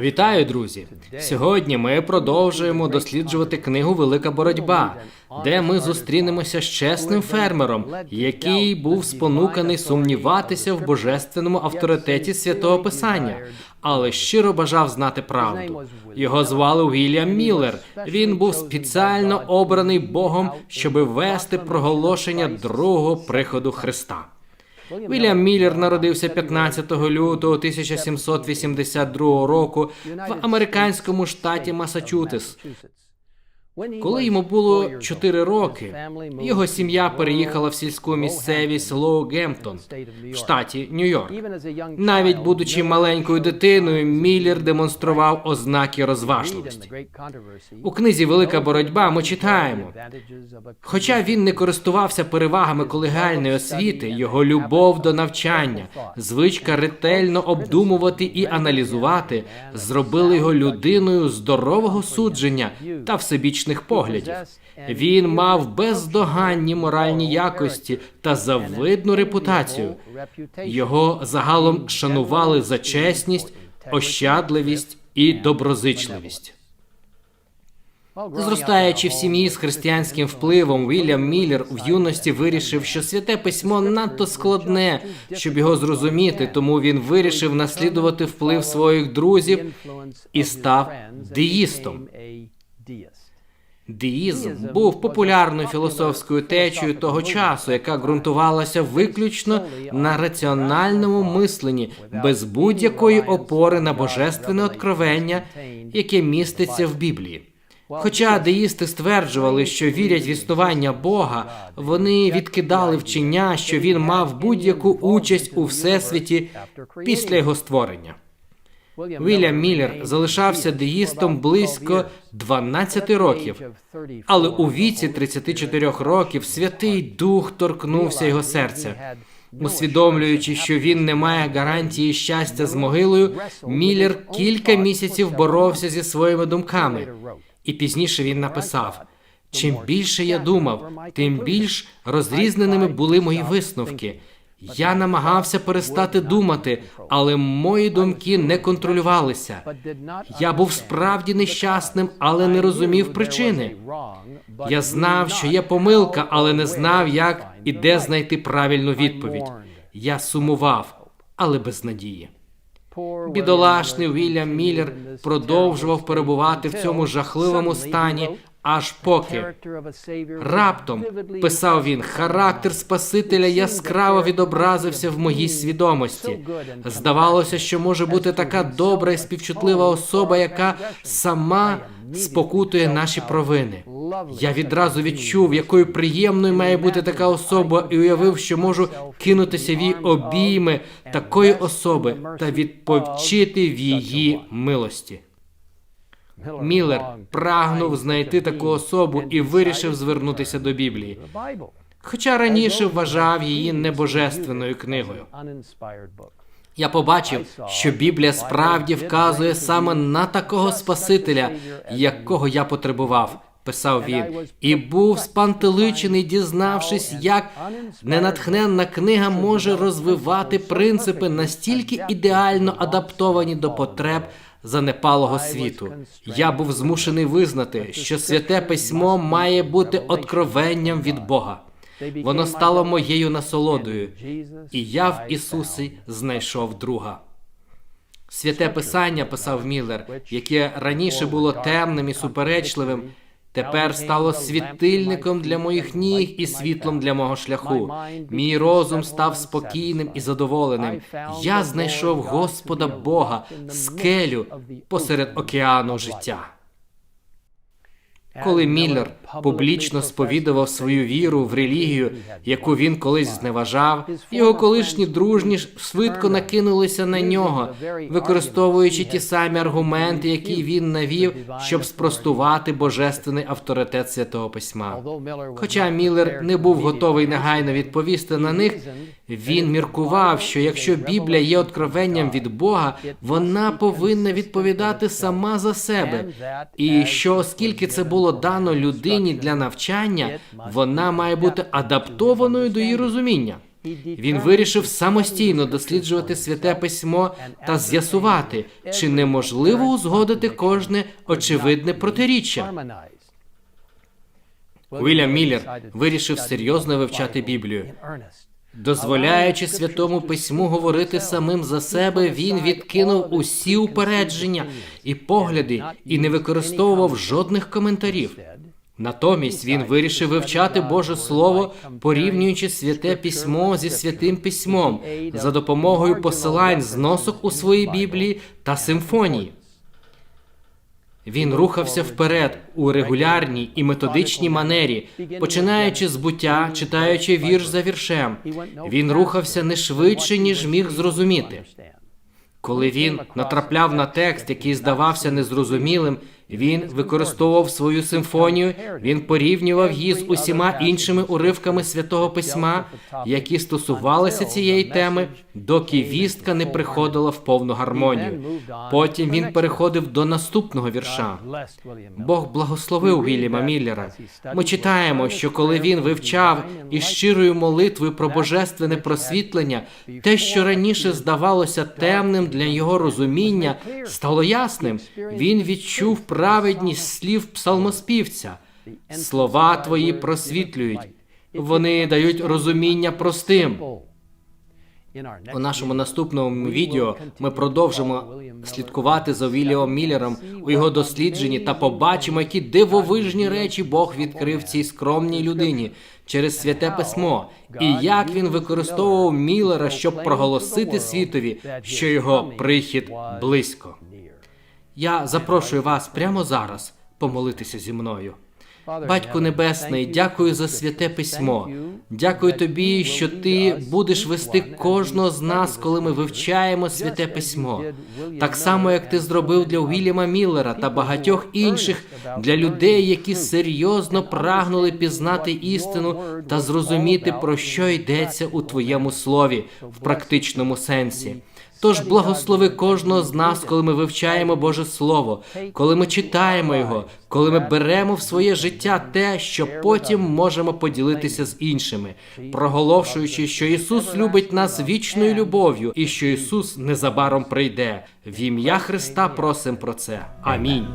Вітаю, друзі! Сьогодні ми продовжуємо досліджувати книгу Велика боротьба, де ми зустрінемося з чесним фермером, який був спонуканий сумніватися в божественному авторитеті святого Писання, але щиро бажав знати правду. Його звали Уільям Міллер. Він був спеціально обраний Богом, щоби вести проголошення другого приходу Христа. Вільям Міллер народився 15 лютого 1782 року в американському штаті Масачусетс. Коли йому було 4 роки, його сім'я переїхала в сільську місцевість Лоу-Гемптон в штаті Нью-Йорк. Навіть будучи маленькою дитиною, Міллер демонстрував ознаки розважливості. У книзі Велика боротьба ми читаємо. Хоча він не користувався перевагами колегіальної освіти, його любов до навчання, звичка ретельно обдумувати і аналізувати, зробили його людиною здорового судження та всебічних поглядів. Він мав бездоганні моральні якості та завидну репутацію. Його загалом шанували за чесність, ощадливість і доброзичливість. Зростаючи в сім'ї з християнським впливом, Вільям Міллер в юності вирішив, що святе письмо надто складне, щоб його зрозуміти, тому він вирішив наслідувати вплив своїх друзів і став деїстом. Деїзм був популярною філософською течією того часу, яка ґрунтувалася виключно на раціональному мисленні, без будь-якої опори на божественне откровення, яке міститься в Біблії. Хоча деїсти стверджували, що вірять в існування Бога, вони відкидали вчення, що він мав будь-яку участь у всесвіті після його створення. Вільям Міллер залишався деїстом близько 12 років, але у віці 34 років Святий Дух торкнувся його серця. Усвідомлюючи, що він не має гарантії щастя з могилою, Міллер кілька місяців боровся зі своїми думками, і пізніше він написав: чим більше я думав, тим більш розрізненими були мої висновки. Я намагався перестати думати, але мої думки не контролювалися. Я був справді нещасним, але не розумів причини. Я знав, що є помилка, але не знав, як і де знайти правильну відповідь. Я сумував, але без надії. Бідолашний Вільям Міллер продовжував перебувати в цьому жахливому стані, аж поки раптом писав він, характер Спасителя яскраво відобразився в моїй свідомості. Здавалося, що може бути така добра і співчутлива особа, яка сама спокутує наші провини. Я відразу відчув, якою приємною має бути така особа, і уявив, що можу кинутися в її обійми такої особи та відповчити в її милості. Міллер прагнув знайти таку особу і вирішив звернутися до Біблії, хоча раніше вважав її небожественною книгою. Я побачив, що Біблія справді вказує саме на такого Спасителя, якого я потребував. Писав він, і був спантеличений, дізнавшись, як ненатхненна книга може розвивати принципи настільки ідеально адаптовані до потреб занепалого світу. Я був змушений визнати, що святе письмо має бути откровенням від Бога. Воно стало моєю насолодою, і я в Ісусі знайшов друга. Святе Писання, писав Міллер, яке раніше було темним і суперечливим, тепер стало світильником для моїх ніг і світлом для мого шляху. Мій розум став спокійним і задоволеним. Я знайшов Господа Бога, скелю посеред океану життя. Коли Міллер публічно сповідував свою віру в релігію, яку він колись зневажав, його колишні дружні ж швидко накинулися на нього, використовуючи ті самі аргументи, які він навів, щоб спростувати божественний авторитет святого письма. Хоча Міллер не був готовий негайно відповісти на них, він міркував, що якщо Біблія є откровенням від Бога, вона повинна відповідати сама за себе, і що оскільки це було дано людині для навчання, вона має бути адаптованою до її розуміння. Він вирішив самостійно досліджувати святе письмо та з'ясувати, чи неможливо узгодити кожне очевидне протиріччя. Уільям Міллер вирішив серйозно вивчати Біблію. Дозволяючи святому письму говорити самим за себе, він відкинув усі упередження і погляди і не використовував жодних коментарів. Натомість він вирішив вивчати Боже Слово, порівнюючи святе письмо зі святим письмом за допомогою посилань зносок у своїй Біблії та симфонії. Він рухався вперед у регулярній і методичній манері, починаючи з буття, читаючи вірш за віршем. Він рухався не швидше, ніж міг зрозуміти. Коли він натрапляв на текст, який здавався незрозумілим, він використовував свою симфонію, він порівнював її з усіма іншими уривками святого письма, які стосувалися цієї теми, доки вістка не приходила в повну гармонію. Потім він переходив до наступного вірша. Бог благословив Вільяма Міллера. Ми читаємо, що коли він вивчав із щирою молитвою про божественне просвітлення, те, що раніше здавалося темним для його розуміння, стало ясним. Він відчув праведність слів псалмоспівця. Слова твої просвітлюють. Вони дають розуміння простим. У нашому наступному відео ми продовжимо слідкувати за Вільямом Міллером у його дослідженні та побачимо, які дивовижні речі Бог відкрив цій скромній людині через святе письмо, і як він використовував Міллера, щоб проголосити світові, що його прихід близько. Я запрошую вас прямо зараз помолитися зі мною. Батьку Небесний, дякую за святе письмо. Дякую тобі, що ти будеш вести кожного з нас, коли ми вивчаємо святе письмо. Так само, як ти зробив для Уільяма Міллера та багатьох інших для людей, які серйозно прагнули пізнати істину та зрозуміти, про що йдеться у твоєму слові в практичному сенсі. Тож благослови кожного з нас, коли ми вивчаємо Боже Слово, коли ми читаємо його, коли ми беремо в своє життя те, що потім можемо поділитися з іншими, проголошуючи, що Ісус любить нас вічною любов'ю і що Ісус незабаром прийде. В ім'я Христа просим про це. Амінь.